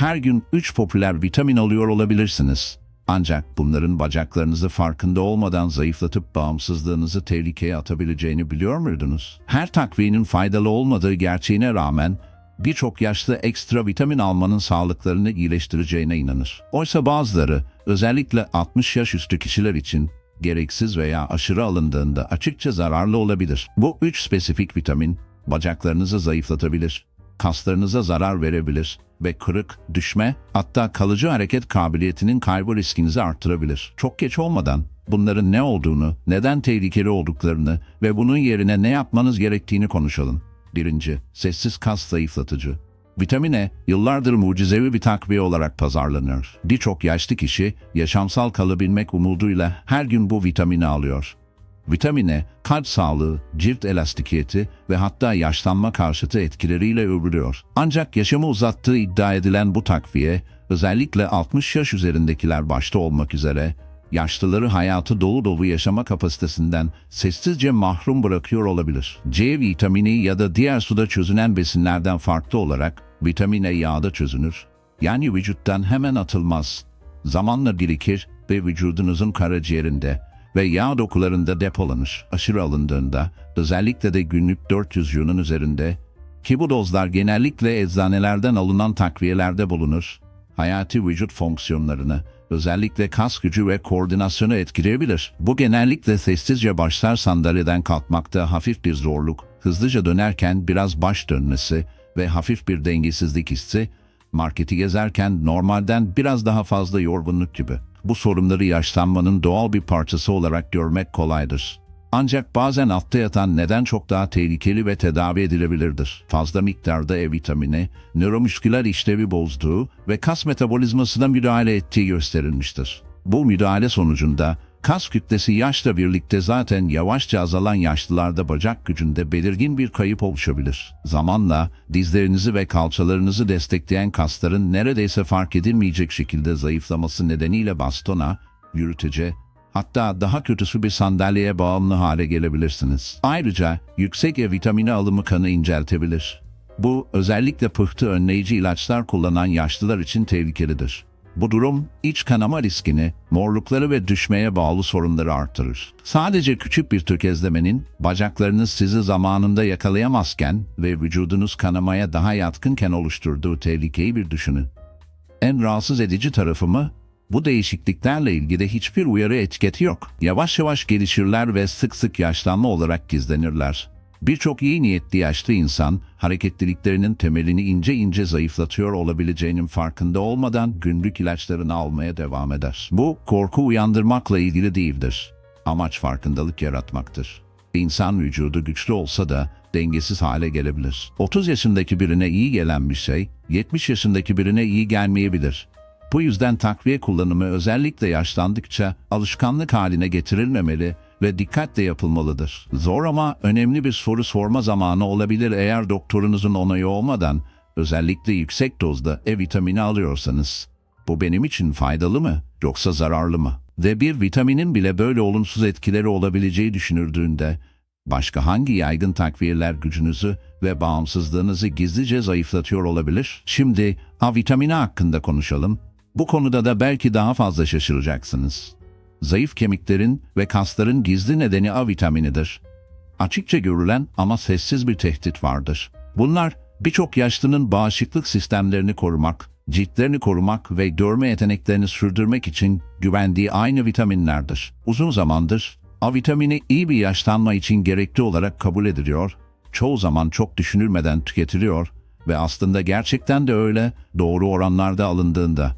her gün 3 popüler vitamin alıyor olabilirsiniz. Ancak bunların bacaklarınızı farkında olmadan zayıflatıp bağımsızlığınızı tehlikeye atabileceğini biliyor muydunuz? Her takviyenin faydalı olmadığı gerçeğine rağmen birçok yaşlı ekstra vitamin almanın sağlıklarını iyileştireceğine inanır. Oysa bazıları özellikle 60 yaş üstü kişiler için gereksiz veya aşırı alındığında açıkça zararlı olabilir. Bu üç spesifik vitamin bacaklarınızı zayıflatabilir, kaslarınıza zarar verebilir ve kırık, düşme hatta kalıcı hareket kabiliyetinin kaybı riskinizi arttırabilir. Çok geç olmadan bunların ne olduğunu, neden tehlikeli olduklarını ve bunun yerine ne yapmanız gerektiğini konuşalım. Birinci, sessiz kas zayıflatıcı. Vitamin E, yıllardır mucizevi bir takviye olarak pazarlanıyor. Birçok yaşlı kişi yaşamsal kalabilmek umuduyla her gün bu vitamini alıyor. Vitamin E, kalp sağlığı, cilt elastikiyeti ve hatta yaşlanma karşıtı etkileriyle övülüyor. Ancak yaşamı uzattığı iddia edilen bu takviye, özellikle 60 yaş üzerindekiler başta olmak üzere, yaşlıları hayatı dolu dolu yaşama kapasitesinden sessizce mahrum bırakıyor olabilir. C vitamini ya da diğer suda çözünen besinlerden farklı olarak vitamin E yağda çözünür. Yani vücuttan hemen atılmaz. Zamanla birikir ve vücudunuzun karaciğerinde ve yağ dokularında depolanır. Aşırı alındığında, özellikle de günlük 400 yunun üzerinde, ki bu dozlar genellikle eczanelerden alınan takviyelerde bulunur, hayati vücut fonksiyonlarını, özellikle kas gücü ve koordinasyonu etkileyebilir. Bu genellikle sessizce başlar sandalyeden kalkmakta hafif bir zorluk, hızlıca dönerken biraz baş dönmesi ve hafif bir dengesizlik hissi, marketi gezerken normalden biraz daha fazla yorgunluk gibi. Bu sorunları yaşlanmanın doğal bir parçası olarak görmek kolaydır. Ancak bazen altta yatan neden çok daha tehlikeli ve tedavi edilebilirdir. Fazla miktarda E vitamini, nöromüsküler işlevi bozduğu ve kas metabolizmasına müdahale ettiği gösterilmiştir. Bu müdahale sonucunda kas kütlesi yaşla birlikte zaten yavaşça azalan yaşlılarda bacak gücünde belirgin bir kayıp oluşabilir. Zamanla dizlerinizi ve kalçalarınızı destekleyen kasların neredeyse fark edilmeyecek şekilde zayıflaması nedeniyle bastona, yürütece, hatta daha kötüsü bir sandalyeye bağımlı hale gelebilirsiniz. Ayrıca yüksek E vitamini alımı kanı inceltebilir. Bu özellikle pıhtı önleyici ilaçlar kullanan yaşlılar için tehlikelidir. Bu durum iç kanama riskini, morlukları ve düşmeye bağlı sorunları artırır. Sadece küçük bir tökezlemenin bacaklarınız sizi zamanında yakalayamazken ve vücudunuz kanamaya daha yatkınken oluşturduğu tehlikeyi bir düşünün. En rahatsız edici tarafı mı? Bu değişikliklerle ilgili hiçbir uyarı etiketi yok. Yavaş yavaş gelişirler ve sık sık yaşlanma olarak gizlenirler. Birçok iyi niyetli yaşlı insan hareketliliklerinin temelini ince ince zayıflatıyor olabileceğinin farkında olmadan günlük ilaçlarını almaya devam eder. Bu korku uyandırmakla ilgili değildir. Amaç farkındalık yaratmaktır. İnsan vücudu güçlü olsa da dengesiz hale gelebilir. 30 yaşındaki birine iyi gelen bir şey 70 yaşındaki birine iyi gelmeyebilir. Bu yüzden takviye kullanımı özellikle yaşlandıkça alışkanlık haline getirilmemeli ve dikkatle yapılmalıdır. Zor ama önemli bir soru sorma zamanı olabilir eğer doktorunuzun onayı olmadan özellikle yüksek dozda E vitamini alıyorsanız. Bu benim için faydalı mı yoksa zararlı mı? Ve bir vitaminin bile böyle olumsuz etkileri olabileceği düşünüldüğünde başka hangi yaygın takviyeler gücünüzü ve bağımsızlığınızı gizlice zayıflatıyor olabilir? Şimdi A vitamini hakkında konuşalım. Bu konuda da belki daha fazla şaşıracaksınız. Zayıf kemiklerin ve kasların gizli nedeni A vitaminidir. Açıkça görülen ama sessiz bir tehdit vardır. Bunlar birçok yaşlının bağışıklık sistemlerini korumak, ciltlerini korumak ve görme yeteneklerini sürdürmek için güvendiği aynı vitaminlerdir. Uzun zamandır A vitamini iyi bir yaşlanma için gerekli olarak kabul ediliyor, çoğu zaman çok düşünülmeden tüketiliyor ve aslında gerçekten de öyle doğru oranlarda alındığında.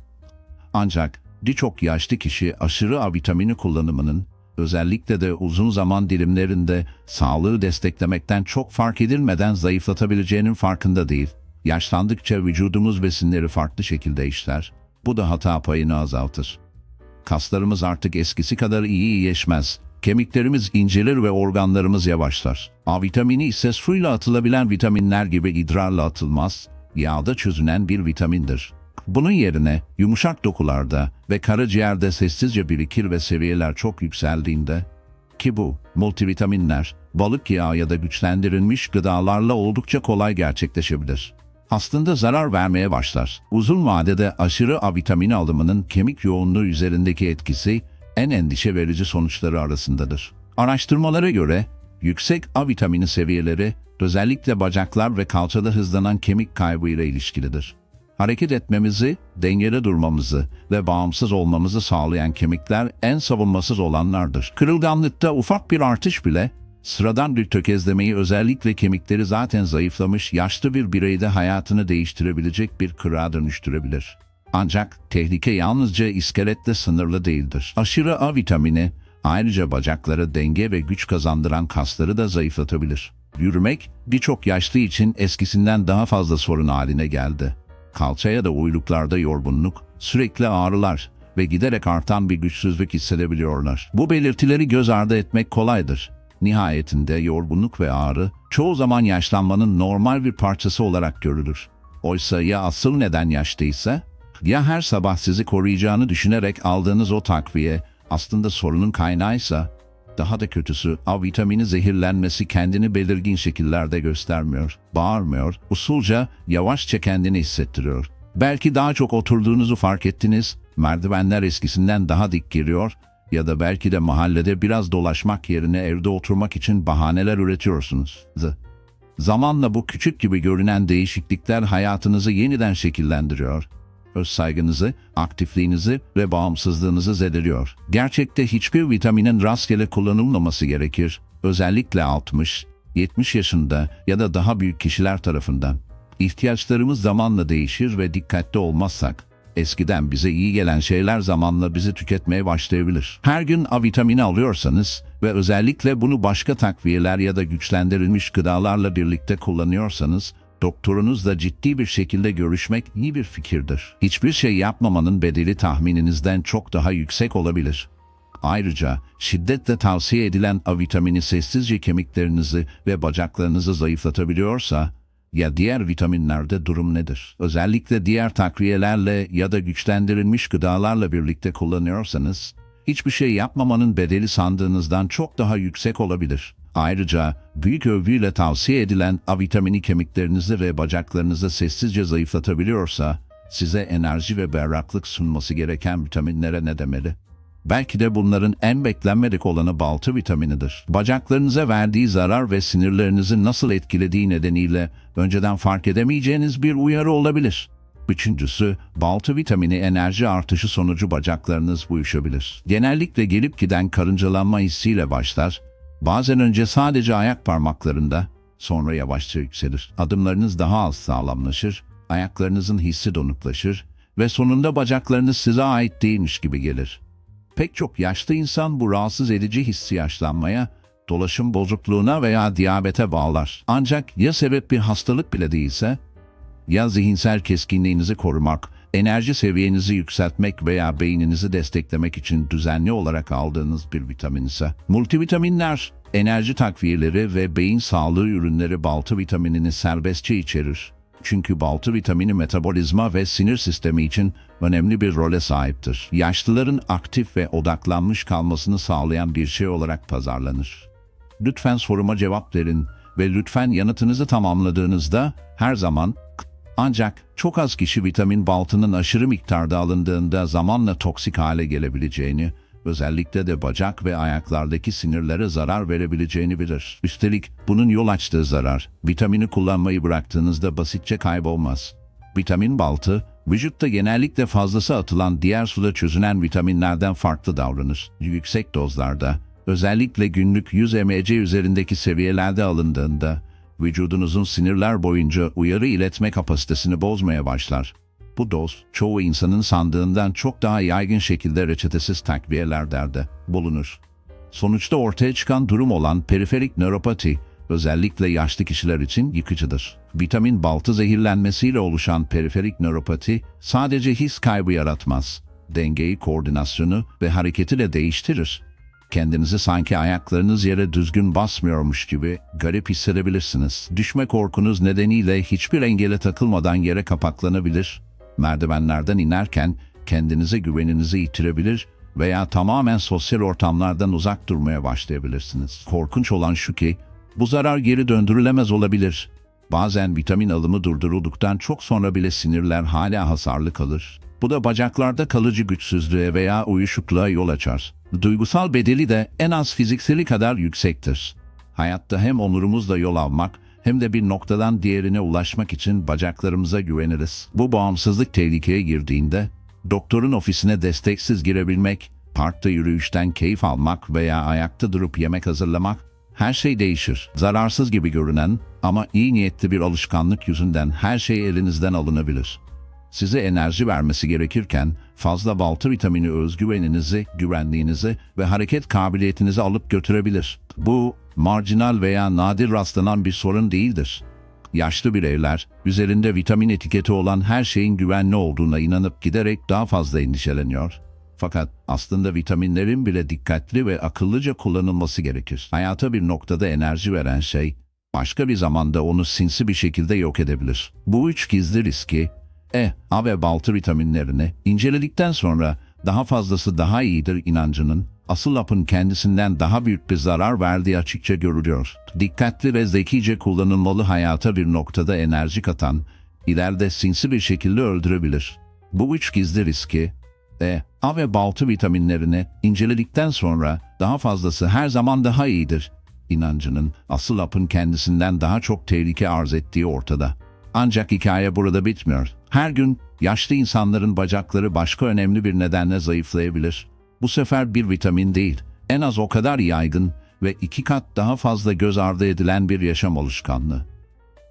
Ancak birçok yaşlı kişi aşırı A vitamini kullanımının özellikle de uzun zaman dilimlerinde sağlığı desteklemekten çok fark edilmeden zayıflatabileceğinin farkında değil. Yaşlandıkça vücudumuz besinleri farklı şekilde işler. Bu da hata payını azaltır. Kaslarımız artık eskisi kadar iyi iyileşmez. Kemiklerimiz incelir ve organlarımız yavaşlar. A vitamini ise suyla atılabilen vitaminler gibi idrarla atılmaz, yağda çözünen bir vitamindir. Bunun yerine yumuşak dokularda ve karaciğerde sessizce birikir ve seviyeler çok yükseldiğinde ki bu multivitaminler balık yağı ya da güçlendirilmiş gıdalarla oldukça kolay gerçekleşebilir. aslında zarar vermeye başlar. Uzun vadede aşırı A vitamini alımının kemik yoğunluğu üzerindeki etkisi en endişe verici sonuçları arasındadır. Araştırmalara göre yüksek A vitamini seviyeleri özellikle bacaklar ve kalçada hızlanan kemik kaybı ile ilişkilidir. Hareket etmemizi, dengede durmamızı ve bağımsız olmamızı sağlayan kemikler en savunmasız olanlardır. Kırılganlıkta ufak bir artış bile sıradan bir tökezlemeyi özellikle kemikleri zaten zayıflamış yaşlı bir bireyde hayatını değiştirebilecek bir kırığa dönüştürebilir. Ancak tehlike yalnızca iskeletle sınırlı değildir. Aşırı A vitamini ayrıca bacaklara denge ve güç kazandıran kasları da zayıflatabilir. Yürümek birçok yaşlı için eskisinden daha fazla sorun haline geldi. Kalçaya da uyluklarda yorgunluk, sürekli ağrılar ve giderek artan bir güçsüzlük hissedebiliyorlar. Bu belirtileri göz ardı etmek kolaydır. Nihayetinde yorgunluk ve ağrı çoğu zaman yaşlanmanın normal bir parçası olarak görülür. Oysa ya asıl neden yaşlıysa? Ya her sabah sizi koruyacağını düşünerek aldığınız o takviye aslında sorunun kaynağıysa? Daha da kötüsü A vitamini zehirlenmesi kendini belirgin şekillerde göstermiyor, bağırmıyor, usulca yavaşça kendini hissettiriyor. Belki daha çok oturduğunuzu fark ettiniz, merdivenler eskisinden daha dik giriyor ya da belki de mahallede biraz dolaşmak yerine evde oturmak için bahaneler üretiyorsunuz. Zamanla bu küçük gibi görünen değişiklikler hayatınızı yeniden şekillendiriyor. Öz saygınızı, aktifliğinizi ve bağımsızlığınızı zedeliyor. Gerçekte hiçbir vitaminin rastgele kullanılmaması gerekir. Özellikle 60, 70 yaşında ya da daha büyük kişiler tarafından. İhtiyaçlarımız zamanla değişir ve dikkatli olmazsak, eskiden bize iyi gelen şeyler zamanla bizi tüketmeye başlayabilir. Her gün A vitamini alıyorsanız ve özellikle bunu başka takviyeler ya da güçlendirilmiş gıdalarla birlikte kullanıyorsanız, doktorunuzla ciddi bir şekilde görüşmek iyi bir fikirdir. Hiçbir şey yapmamanın bedeli tahmininizden çok daha yüksek olabilir. Ayrıca şiddetle tavsiye edilen A vitamini sessizce kemiklerinizi ve bacaklarınızı zayıflatabiliyorsa, ya diğer vitaminlerde durum nedir? Özellikle diğer takviyelerle ya da güçlendirilmiş gıdalarla birlikte kullanıyorsanız, hiçbir şey yapmamanın bedeli sandığınızdan çok daha yüksek olabilir. Ayrıca büyük övgüyle tavsiye edilen A vitamini kemiklerinizi ve bacaklarınızı sessizce zayıflatabiliyorsa, size enerji ve berraklık sunması gereken vitaminlere ne demeli? Belki de bunların en beklenmedik olanı baltı vitaminidir. Bacaklarınıza verdiği zarar ve sinirlerinizi nasıl etkilediği nedeniyle önceden fark edemeyeceğiniz bir uyarı olabilir. Üçüncüsü, baltı vitamini enerji artışı sonucu bacaklarınız uyuşabilir. Genellikle gelip giden karıncalanma hissiyle başlar, bazen önce sadece ayak parmaklarında, sonra yavaşça yükselir. Adımlarınız daha az sağlamlaşır, ayaklarınızın hissi donuklaşır ve sonunda bacaklarınız size ait değilmiş gibi gelir. Pek çok yaşlı insan bu rahatsız edici hissi yaşlanmaya, dolaşım bozukluğuna veya diyabete bağlar. Ancak ya sebep bir hastalık bile değilse, ya zihinsel keskinliğinizi korumak, enerji seviyenizi yükseltmek veya beyninizi desteklemek için düzenli olarak aldığınız bir vitamin ise, multivitaminler, enerji takviyeleri ve beyin sağlığı ürünleri baltı vitaminini serbestçe içerir. Çünkü baltı vitamini metabolizma ve sinir sistemi için önemli bir role sahiptir. Yaşlıların aktif ve odaklanmış kalmasını sağlayan bir şey olarak pazarlanır. Lütfen soruma cevap verin ve lütfen yanıtınızı tamamladığınızda her zaman ancak çok az kişi vitamin baltının aşırı miktarda alındığında zamanla toksik hale gelebileceğini, özellikle de bacak ve ayaklardaki sinirlere zarar verebileceğini bilir. Üstelik bunun yol açtığı zarar, vitamini kullanmayı bıraktığınızda basitçe kaybolmaz. Vitamin baltı, vücutta genellikle fazlası atılan diğer suda çözünen vitaminlerden farklı davranır. Yüksek dozlarda, özellikle günlük 100 mg üzerindeki seviyelerde alındığında, vücudunuzun sinirler boyunca uyarı iletme kapasitesini bozmaya başlar. Bu doz, çoğu insanın sandığından çok daha yaygın şekilde reçetesiz takviyelerde bulunur. Sonuçta ortaya çıkan durum olan periferik nöropati, özellikle yaşlı kişiler için yıkıcıdır. Vitamin baltı zehirlenmesiyle oluşan periferik nöropati sadece his kaybı yaratmaz. Dengeyi, koordinasyonu ve hareketi de değiştirir. Kendinizi sanki ayaklarınız yere düzgün basmıyormuş gibi garip hissedebilirsiniz. Düşme korkunuz nedeniyle hiçbir engele takılmadan yere kapaklanabilir, merdivenlerden inerken kendinize güveninizi yitirebilir veya tamamen sosyal ortamlardan uzak durmaya başlayabilirsiniz. Korkunç olan şu ki, bu zarar geri döndürülemez olabilir. Bazen vitamin alımı durdurulduktan çok sonra bile sinirler hala hasarlı kalır. Bu da bacaklarda kalıcı güçsüzlüğe veya uyuşukluğa yol açar. Duygusal bedeli de en az fizikseli kadar yüksektir. Hayatta hem onurumuzla yol almak hem de bir noktadan diğerine ulaşmak için bacaklarımıza güveniriz. Bu bağımsızlık tehlikeye girdiğinde doktorun ofisine desteksiz girebilmek, parkta yürüyüşten keyif almak veya ayakta durup yemek hazırlamak her şey değişir. Zararsız gibi görünen ama iyi niyetli bir alışkanlık yüzünden her şey elinizden alınabilir. Size enerji vermesi gerekirken fazla balta vitamini özgüveninizi, güvenliğinizi ve hareket kabiliyetinizi alıp götürebilir. Bu marjinal veya nadir rastlanan bir sorun değildir. Yaşlı bireyler üzerinde vitamin etiketi olan her şeyin güvenli olduğuna inanıp giderek daha fazla endişeleniyor. Fakat aslında vitaminlerin bile dikkatli ve akıllıca kullanılması gerekir. Hayata bir noktada enerji veren şey, başka bir zamanda onu sinsi bir şekilde yok edebilir. Bu üç gizli riski, E, A ve baltı vitaminlerini inceledikten sonra daha fazlası daha iyidir inancının, asıl hapın kendisinden daha büyük bir zarar verdiği açıkça görülüyor. Dikkatli ve zekice kullanılmalı hayata bir noktada enerji katan, ileride sinsi bir şekilde öldürebilir. Bu üç gizli riski, e, A ve baltı vitaminlerini inceledikten sonra daha fazlası her zaman daha iyidir. İnancının asıl hapın kendisinden daha çok tehlike arz ettiği ortada. Ancak hikaye burada bitmiyor. Her gün yaşlı insanların bacakları başka önemli bir nedenle zayıflayabilir. Bu sefer bir vitamin değil, en az o kadar yaygın ve iki kat daha fazla göz ardı edilen bir yaşam alışkanlığı.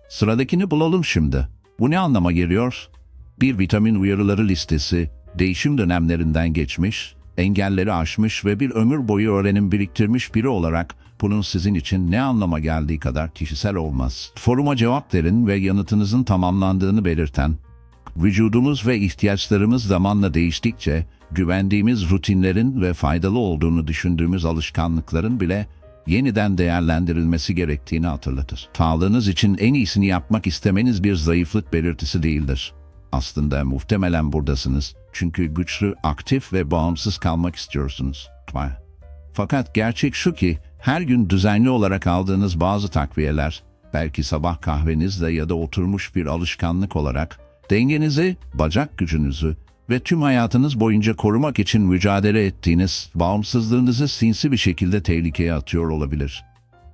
Sıradakini bulalım şimdi. Bu ne anlama geliyor? Bir vitamin uyarıları listesi, değişim dönemlerinden geçmiş, engelleri aşmış ve bir ömür boyu öğrenim biriktirmiş biri olarak bunun sizin için ne anlama geldiği kadar kişisel olmaz. Foruma cevap verin ve yanıtınızın tamamlandığını belirten, vücudumuz ve ihtiyaçlarımız zamanla değiştikçe güvendiğimiz rutinlerin ve faydalı olduğunu düşündüğümüz alışkanlıkların bile yeniden değerlendirilmesi gerektiğini hatırlatır. Sağlığınız için en iyisini yapmak istemeniz bir zayıflık belirtisi değildir. Aslında muhtemelen buradasınız çünkü güçlü, aktif ve bağımsız kalmak istiyorsunuz. Fakat gerçek şu ki her gün düzenli olarak aldığınız bazı takviyeler, belki sabah kahvenizle ya da oturmuş bir alışkanlık olarak dengenizi, bacak gücünüzü ve tüm hayatınız boyunca korumak için mücadele ettiğiniz bağımsızlığınızı sinsi bir şekilde tehlikeye atıyor olabilir.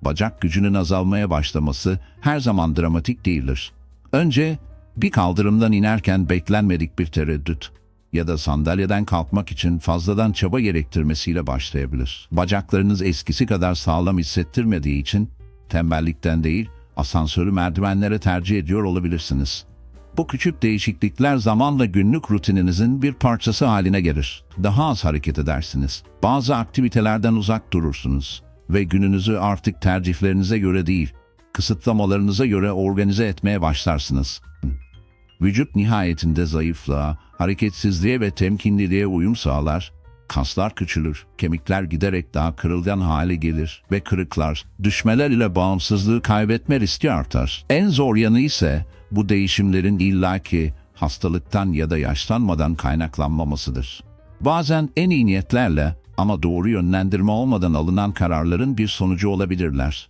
Bacak gücünün azalmaya başlaması her zaman dramatik değildir. Önce bir kaldırımdan inerken beklenmedik bir tereddüt ya da sandalyeden kalkmak için fazladan çaba gerektirmesiyle başlayabilir. Bacaklarınız eskisi kadar sağlam hissettirmediği için tembellikten değil, asansörü merdivenlere tercih ediyor olabilirsiniz. Bu küçük değişiklikler zamanla günlük rutininizin bir parçası haline gelir. Daha az hareket edersiniz. Bazı aktivitelerden uzak durursunuz ve gününüzü artık tercihlerinize göre değil, kısıtlamalarınıza göre organize etmeye başlarsınız. Vücut nihayetinde zayıflığa, hareketsizliğe ve temkinliliğe uyum sağlar. Kaslar küçülür, kemikler giderek daha kırılgan hale gelir ve kırıklar, düşmeler ile bağımsızlığı kaybetme riski artar. En zor yanı ise bu değişimlerin illaki hastalıktan ya da yaşlanmadan kaynaklanmamasıdır. Bazen en iyi niyetlerle ama doğru yönlendirme olmadan alınan kararların bir sonucu olabilirler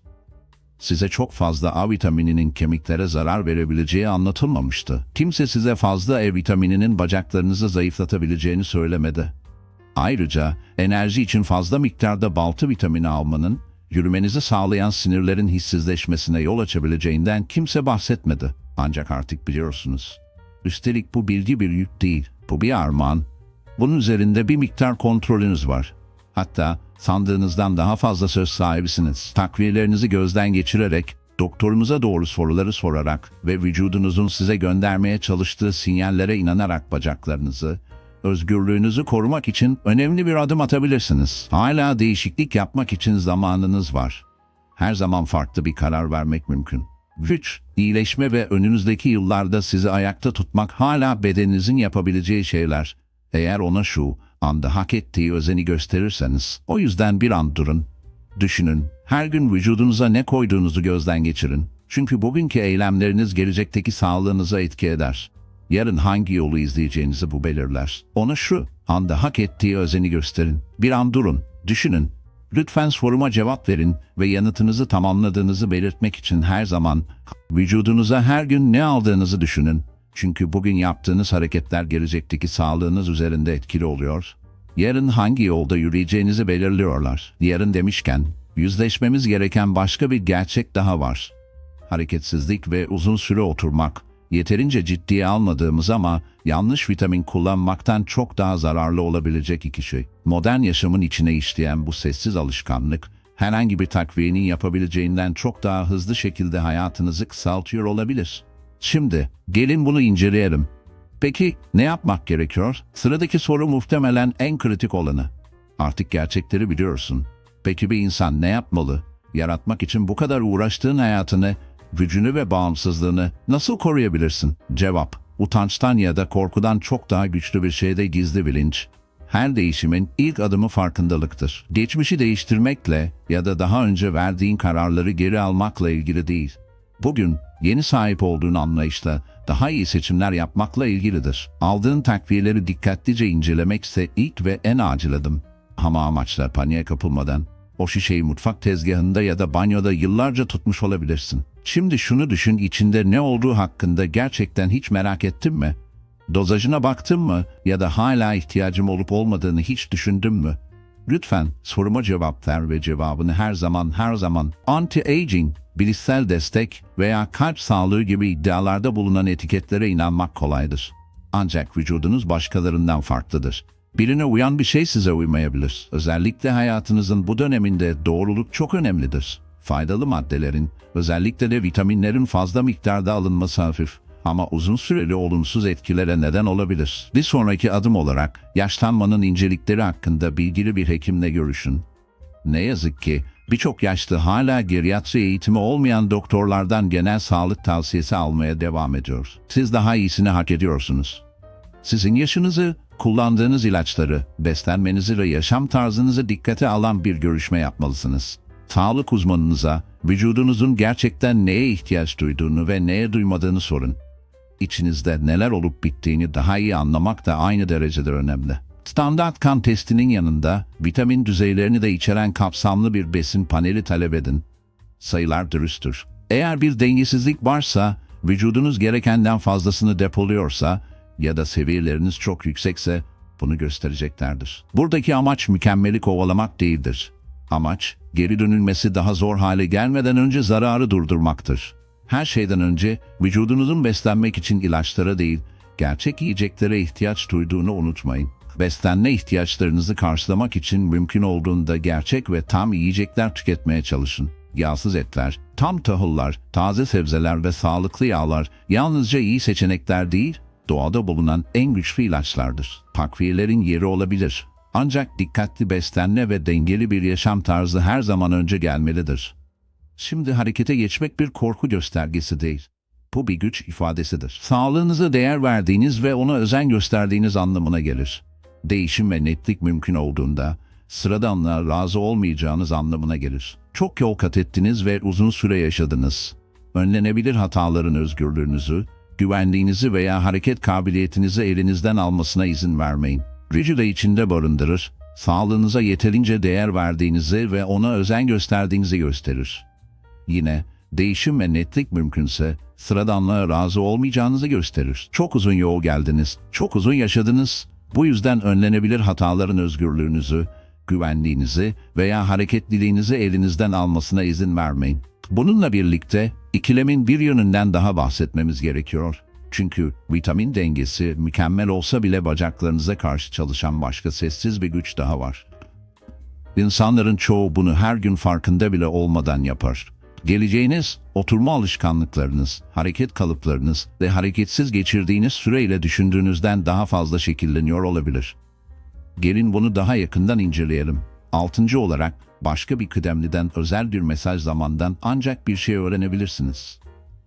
size çok fazla A vitamininin kemiklere zarar verebileceği anlatılmamıştı. Kimse size fazla E vitamininin bacaklarınızı zayıflatabileceğini söylemedi. Ayrıca enerji için fazla miktarda baltı vitamini almanın yürümenizi sağlayan sinirlerin hissizleşmesine yol açabileceğinden kimse bahsetmedi. Ancak artık biliyorsunuz. Üstelik bu bilgi bir yük değil, bu bir armağan. Bunun üzerinde bir miktar kontrolünüz var. Hatta sandığınızdan daha fazla söz sahibisiniz. Takviyelerinizi gözden geçirerek, doktorunuza doğru soruları sorarak ve vücudunuzun size göndermeye çalıştığı sinyallere inanarak bacaklarınızı, özgürlüğünüzü korumak için önemli bir adım atabilirsiniz. Hala değişiklik yapmak için zamanınız var. Her zaman farklı bir karar vermek mümkün. Güç, iyileşme ve önünüzdeki yıllarda sizi ayakta tutmak hala bedeninizin yapabileceği şeyler. Eğer ona şu anda hak ettiği özeni gösterirseniz, o yüzden bir an durun. Düşünün, her gün vücudunuza ne koyduğunuzu gözden geçirin. Çünkü bugünkü eylemleriniz gelecekteki sağlığınıza etki eder. Yarın hangi yolu izleyeceğinizi bu belirler. Ona şu anda hak ettiği özeni gösterin. Bir an durun, düşünün Lütfen soruma cevap verin ve yanıtınızı tamamladığınızı belirtmek için her zaman vücudunuza her gün ne aldığınızı düşünün. Çünkü bugün yaptığınız hareketler gelecekteki sağlığınız üzerinde etkili oluyor. Yarın hangi yolda yürüyeceğinizi belirliyorlar. Yarın demişken yüzleşmemiz gereken başka bir gerçek daha var. Hareketsizlik ve uzun süre oturmak yeterince ciddiye almadığımız ama yanlış vitamin kullanmaktan çok daha zararlı olabilecek iki şey. Modern yaşamın içine işleyen bu sessiz alışkanlık herhangi bir takviyenin yapabileceğinden çok daha hızlı şekilde hayatınızı kısaltıyor olabilir. Şimdi gelin bunu inceleyelim. Peki ne yapmak gerekiyor? Sıradaki soru muhtemelen en kritik olanı. Artık gerçekleri biliyorsun. Peki bir insan ne yapmalı? Yaratmak için bu kadar uğraştığın hayatını, gücünü ve bağımsızlığını nasıl koruyabilirsin? Cevap, utançtan ya da korkudan çok daha güçlü bir şeyde gizli bilinç. Her değişimin ilk adımı farkındalıktır. Geçmişi değiştirmekle ya da daha önce verdiğin kararları geri almakla ilgili değil. Bugün yeni sahip olduğun anlayışla daha iyi seçimler yapmakla ilgilidir. Aldığın takviyeleri dikkatlice incelemek ise ilk ve en acil adım. Ama amaçla paniğe kapılmadan o şişeyi mutfak tezgahında ya da banyoda yıllarca tutmuş olabilirsin. Şimdi şunu düşün içinde ne olduğu hakkında gerçekten hiç merak ettin mi? Dozajına baktın mı ya da hala ihtiyacım olup olmadığını hiç düşündün mü? Lütfen soruma cevap ver ve cevabını her zaman her zaman anti-aging, bilişsel destek veya kalp sağlığı gibi iddialarda bulunan etiketlere inanmak kolaydır. Ancak vücudunuz başkalarından farklıdır. Birine uyan bir şey size uymayabilir. Özellikle hayatınızın bu döneminde doğruluk çok önemlidir. Faydalı maddelerin, özellikle de vitaminlerin fazla miktarda alınması hafif ama uzun süreli olumsuz etkilere neden olabilir. Bir sonraki adım olarak yaşlanmanın incelikleri hakkında bilgili bir hekimle görüşün. Ne yazık ki birçok yaşlı hala geriatri eğitimi olmayan doktorlardan genel sağlık tavsiyesi almaya devam ediyor. Siz daha iyisini hak ediyorsunuz. Sizin yaşınızı, kullandığınız ilaçları, beslenmenizi ve yaşam tarzınızı dikkate alan bir görüşme yapmalısınız. Sağlık uzmanınıza vücudunuzun gerçekten neye ihtiyaç duyduğunu ve neye duymadığını sorun. İçinizde neler olup bittiğini daha iyi anlamak da aynı derecede önemli. Standart kan testinin yanında vitamin düzeylerini de içeren kapsamlı bir besin paneli talep edin. Sayılar dürüsttür. Eğer bir dengesizlik varsa, vücudunuz gerekenden fazlasını depoluyorsa ya da seviyeleriniz çok yüksekse bunu göstereceklerdir. Buradaki amaç mükemmeli kovalamak değildir. Amaç, geri dönülmesi daha zor hale gelmeden önce zararı durdurmaktır. Her şeyden önce vücudunuzun beslenmek için ilaçlara değil, gerçek yiyeceklere ihtiyaç duyduğunu unutmayın. Beslenme ihtiyaçlarınızı karşılamak için mümkün olduğunda gerçek ve tam yiyecekler tüketmeye çalışın. Yağsız etler, tam tahıllar, taze sebzeler ve sağlıklı yağlar yalnızca iyi seçenekler değil, doğada bulunan en güçlü ilaçlardır. Takviyelerin yeri olabilir. Ancak dikkatli beslenme ve dengeli bir yaşam tarzı her zaman önce gelmelidir. Şimdi harekete geçmek bir korku göstergesi değil. Bu bir güç ifadesidir. Sağlığınıza değer verdiğiniz ve ona özen gösterdiğiniz anlamına gelir. Değişim ve netlik mümkün olduğunda sıradanlığa razı olmayacağınız anlamına gelir. Çok yol kat ettiniz ve uzun süre yaşadınız. Önlenebilir hataların özgürlüğünüzü, güvenliğinizi veya hareket kabiliyetinizi elinizden almasına izin vermeyin. Vücuda içinde barındırır, sağlığınıza yeterince değer verdiğinizi ve ona özen gösterdiğinizi gösterir. Yine değişim ve netlik mümkünse sıradanlığa razı olmayacağınızı gösterir. Çok uzun yol geldiniz, çok uzun yaşadınız. Bu yüzden önlenebilir hataların özgürlüğünüzü, güvenliğinizi veya hareketliliğinizi elinizden almasına izin vermeyin. Bununla birlikte ikilemin bir yönünden daha bahsetmemiz gerekiyor. Çünkü vitamin dengesi mükemmel olsa bile bacaklarınıza karşı çalışan başka sessiz bir güç daha var. İnsanların çoğu bunu her gün farkında bile olmadan yapar. Geleceğiniz, oturma alışkanlıklarınız, hareket kalıplarınız ve hareketsiz geçirdiğiniz süreyle düşündüğünüzden daha fazla şekilleniyor olabilir. Gelin bunu daha yakından inceleyelim. Altıncı olarak başka bir kıdemliden özel bir mesaj zamandan ancak bir şey öğrenebilirsiniz.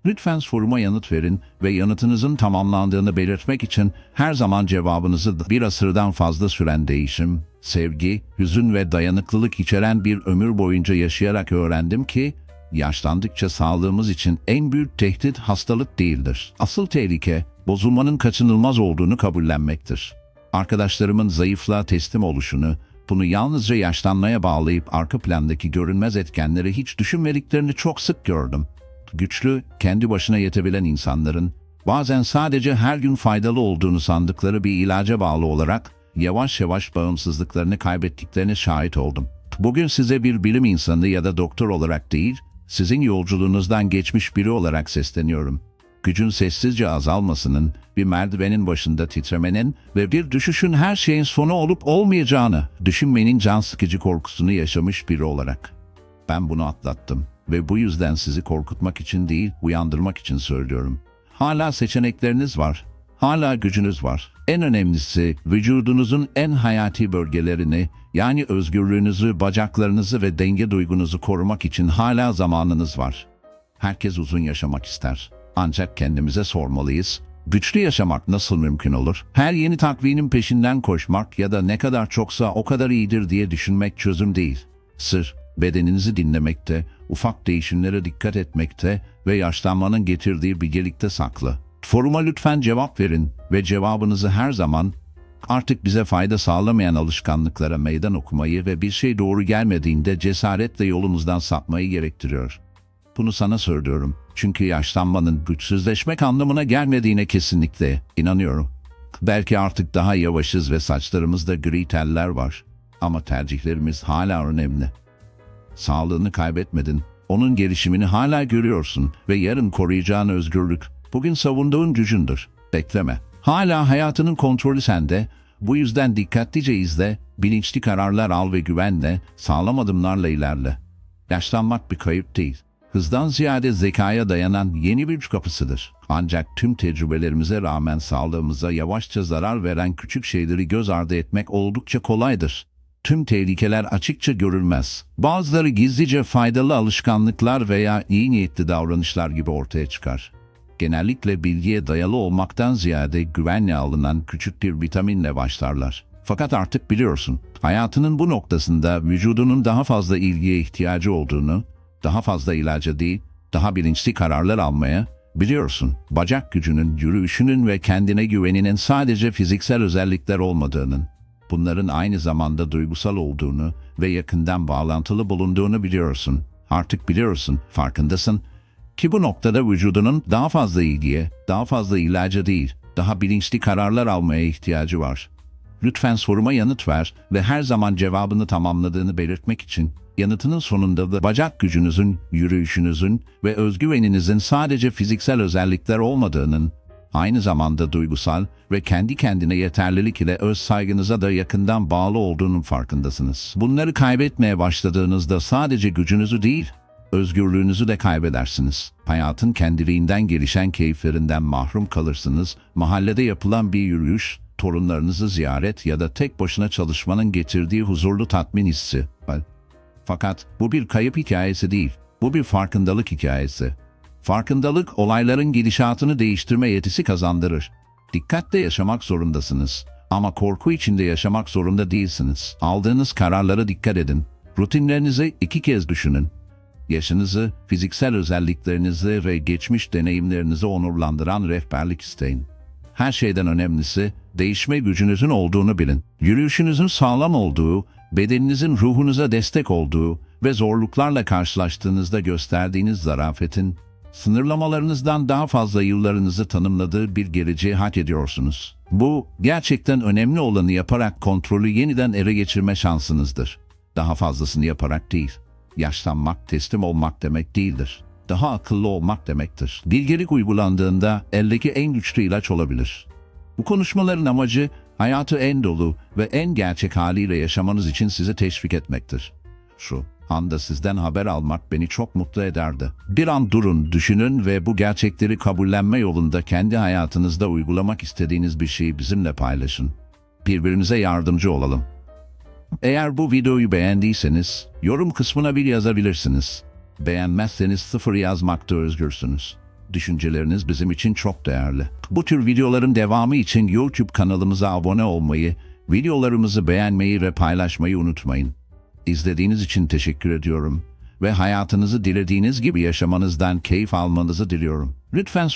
Lütfen soruma yanıt verin ve yanıtınızın tamamlandığını belirtmek için her zaman cevabınızı bir asırdan fazla süren değişim, sevgi, hüzün ve dayanıklılık içeren bir ömür boyunca yaşayarak öğrendim ki yaşlandıkça sağlığımız için en büyük tehdit hastalık değildir. Asıl tehlike bozulmanın kaçınılmaz olduğunu kabullenmektir. Arkadaşlarımın zayıflığa teslim oluşunu, bunu yalnızca yaşlanmaya bağlayıp arka plandaki görünmez etkenleri hiç düşünmediklerini çok sık gördüm. Güçlü, kendi başına yetebilen insanların bazen sadece her gün faydalı olduğunu sandıkları bir ilaca bağlı olarak yavaş yavaş bağımsızlıklarını kaybettiklerine şahit oldum. Bugün size bir bilim insanı ya da doktor olarak değil, sizin yolculuğunuzdan geçmiş biri olarak sesleniyorum. Gücün sessizce azalmasının, bir merdivenin başında titremenin ve bir düşüşün her şeyin sonu olup olmayacağını düşünmenin can sıkıcı korkusunu yaşamış biri olarak. Ben bunu atlattım ve bu yüzden sizi korkutmak için değil, uyandırmak için söylüyorum. Hala seçenekleriniz var. Hala gücünüz var. En önemlisi vücudunuzun en hayati bölgelerini yani özgürlüğünüzü, bacaklarınızı ve denge duygunuzu korumak için hala zamanınız var. Herkes uzun yaşamak ister. Ancak kendimize sormalıyız. Güçlü yaşamak nasıl mümkün olur? Her yeni takvinin peşinden koşmak ya da ne kadar çoksa o kadar iyidir diye düşünmek çözüm değil. Sır, bedeninizi dinlemekte, ufak değişimlere dikkat etmekte ve yaşlanmanın getirdiği bilgelikte saklı. Foruma lütfen cevap verin ve cevabınızı her zaman artık bize fayda sağlamayan alışkanlıklara meydan okumayı ve bir şey doğru gelmediğinde cesaretle yolumuzdan sapmayı gerektiriyor. Bunu sana söylüyorum. Çünkü yaşlanmanın güçsüzleşmek anlamına gelmediğine kesinlikle inanıyorum. Belki artık daha yavaşız ve saçlarımızda gri teller var. Ama tercihlerimiz hala önemli. Sağlığını kaybetmedin. Onun gelişimini hala görüyorsun ve yarın koruyacağın özgürlük bugün savunduğun gücündür. Bekleme. Hala hayatının kontrolü sende. Bu yüzden dikkatlice izle, bilinçli kararlar al ve güvenle, sağlam adımlarla ilerle. Yaşlanmak bir kayıp değil. Hızdan ziyade zekaya dayanan yeni bir kapısıdır. Ancak tüm tecrübelerimize rağmen sağlığımıza yavaşça zarar veren küçük şeyleri göz ardı etmek oldukça kolaydır. Tüm tehlikeler açıkça görülmez. Bazıları gizlice faydalı alışkanlıklar veya iyi niyetli davranışlar gibi ortaya çıkar. Genellikle bilgiye dayalı olmaktan ziyade güvenle alınan küçük bir vitaminle başlarlar. Fakat artık biliyorsun, hayatının bu noktasında vücudunun daha fazla ilgiye ihtiyacı olduğunu, daha fazla ilaca değil, daha bilinçli kararlar almaya, biliyorsun, bacak gücünün, yürüyüşünün ve kendine güveninin sadece fiziksel özellikler olmadığının, bunların aynı zamanda duygusal olduğunu ve yakından bağlantılı bulunduğunu biliyorsun. Artık biliyorsun, farkındasın ki bu noktada vücudunun daha fazla ilgiye, daha fazla ilaca değil, daha bilinçli kararlar almaya ihtiyacı var. Lütfen soruma yanıt ver ve her zaman cevabını tamamladığını belirtmek için yanıtının sonunda da bacak gücünüzün, yürüyüşünüzün ve özgüveninizin sadece fiziksel özellikler olmadığının, aynı zamanda duygusal ve kendi kendine yeterlilik ile öz saygınıza da yakından bağlı olduğunun farkındasınız. Bunları kaybetmeye başladığınızda sadece gücünüzü değil, özgürlüğünüzü de kaybedersiniz. Hayatın kendiliğinden gelişen keyiflerinden mahrum kalırsınız. Mahallede yapılan bir yürüyüş, torunlarınızı ziyaret ya da tek başına çalışmanın getirdiği huzurlu tatmin hissi. Fakat bu bir kayıp hikayesi değil, bu bir farkındalık hikayesi. Farkındalık olayların gidişatını değiştirme yetisi kazandırır. Dikkatle yaşamak zorundasınız ama korku içinde yaşamak zorunda değilsiniz. Aldığınız kararlara dikkat edin. Rutinlerinizi iki kez düşünün. Yaşınızı, fiziksel özelliklerinizi ve geçmiş deneyimlerinizi onurlandıran rehberlik isteyin. Her şeyden önemlisi değişme gücünüzün olduğunu bilin. Yürüyüşünüzün sağlam olduğu, bedeninizin ruhunuza destek olduğu ve zorluklarla karşılaştığınızda gösterdiğiniz zarafetin, sınırlamalarınızdan daha fazla yıllarınızı tanımladığı bir geleceği hak ediyorsunuz. Bu, gerçekten önemli olanı yaparak kontrolü yeniden ele geçirme şansınızdır. Daha fazlasını yaparak değil. Yaşlanmak, teslim olmak demek değildir. Daha akıllı olmak demektir. Bilgelik uygulandığında eldeki en güçlü ilaç olabilir. Bu konuşmaların amacı hayatı en dolu ve en gerçek haliyle yaşamanız için sizi teşvik etmektir. Şu anda sizden haber almak beni çok mutlu ederdi. Bir an durun, düşünün ve bu gerçekleri kabullenme yolunda kendi hayatınızda uygulamak istediğiniz bir şeyi bizimle paylaşın. Birbirimize yardımcı olalım. Eğer bu videoyu beğendiyseniz yorum kısmına bir yazabilirsiniz. Beğenmezseniz sıfır yazmakta özgürsünüz. Düşünceleriniz bizim için çok değerli. Bu tür videoların devamı için YouTube kanalımıza abone olmayı, videolarımızı beğenmeyi ve paylaşmayı unutmayın. İzlediğiniz için teşekkür ediyorum ve hayatınızı dilediğiniz gibi yaşamanızdan keyif almanızı diliyorum. Lütfen